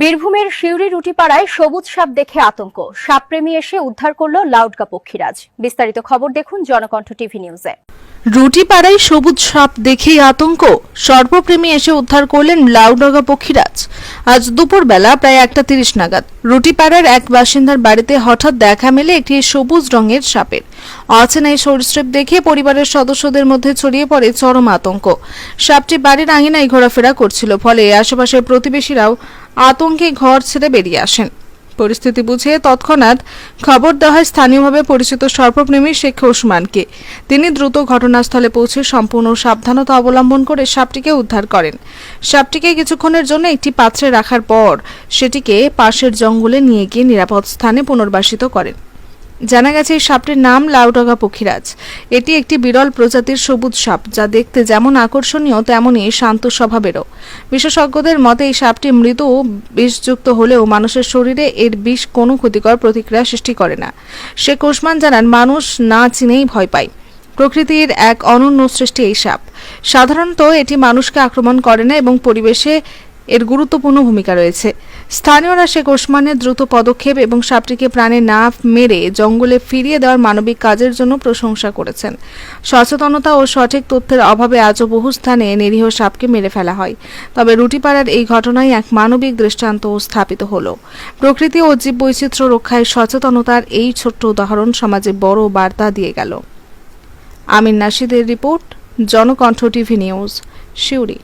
বীরভূমের শিউরি রুটিপাড়ায় সবুজ সাপ দেখে আতঙ্ক। সাপপ্রেমী এসে উদ্ধার করল লাউডগা পক্ষীরাজ। বিস্তারিত খবর দেখুন জনকণ্ঠ টিভি নিউজে। রুটিপাড়ায় সবুজ সাপ দেখেই আতঙ্ক। সর্বপ্রেমী এসে উদ্ধার করলেন লাউডগা পক্ষীরাজ। আজ দুপুরবেলা প্রায় একটা তিরিশ নাগাদ রুটিপাড়ার এক বাসিন্দার বাড়িতে হঠাৎ দেখা মেলে একটি সবুজ রঙের সাপের। অচেনা এই সরীসৃপ দেখে পরিবারের সদস্যদের মধ্যে ছড়িয়ে পড়ে চরম আতঙ্ক। সাপটি বাড়ির আঙিনায় ঘোরাফেরা করছিল, ফলে আশেপাশের প্রতিবেশীরাও আতঙ্কে ঘর ছেড়ে বেরিয়ে আসেন। পরিস্থিতি বুঝে তৎক্ষণাৎ খবর দেওয়া হয় স্থানীয়ভাবে পরিচিত সর্বপ্রেমী শেখ ওসমানকে। তিনি দ্রুত ঘটনাস্থলে পৌঁছে সম্পূর্ণ সাবধানতা অবলম্বন করে সাপটিকে উদ্ধার করেন। সাপটিকে কিছুক্ষণের জন্য একটি পাত্রে রাখার পর সেটিকে পাশের জঙ্গলে নিয়ে গিয়ে নিরাপদ স্থানে পুনর্বাসিত করেন। জানা গেছে এই সাপটির নাম লাউডগা পক্ষীরাজ। এটি একটি বিরল প্রজাতির সবুজ সাপ, যা দেখতে যেমন আকর্ষণীয়, তেমনই শান্ত স্বভাবেরও। বিশেষজ্ঞদের মতে, এই সাপটি মৃদু, বিষযুক্ত হলেও মানুষের শরীরে এর বিষ কোনো ক্ষতিকর প্রতিক্রিয়া সৃষ্টি করে না। শেখ ওসমান জানান, মানুষ না চিনেই ভয় পায়। প্রকৃতির এক অনন্য সৃষ্টি এই সাপ। সাধারণত এটি মানুষকে আক্রমণ করে না এবং পরিবেশে এর গুরুত্বপূর্ণ ভূমিকা রয়েছে। স্থানীয়রা শেখ ওসমানের দ্রুত পদক্ষেপ এবং সাপটিকে প্রাণে না মেরে জঙ্গলে ফিরিয়ে দেওয়ার মানবিক কাজের জন্য প্রশংসা করেছেন। সচেতনতা ও সঠিক তথ্যের অভাবে আজও বহু স্থানে নিরীহ সাপকে মেরে ফেলা হয়। তবে রুটিপাড়ার এই ঘটনায় এক মানবিক দৃষ্টান্ত স্থাপিত হলো। প্রকৃতি ও জীববৈচিত্র্য রক্ষায় সচেতনতার এই ছোট্ট উদাহরণ সমাজে বড় বার্তা দিয়ে গেল। আমিন নাশিদের রিপোর্ট, জনকণ্ঠ টিভি নিউজ, শিউরি।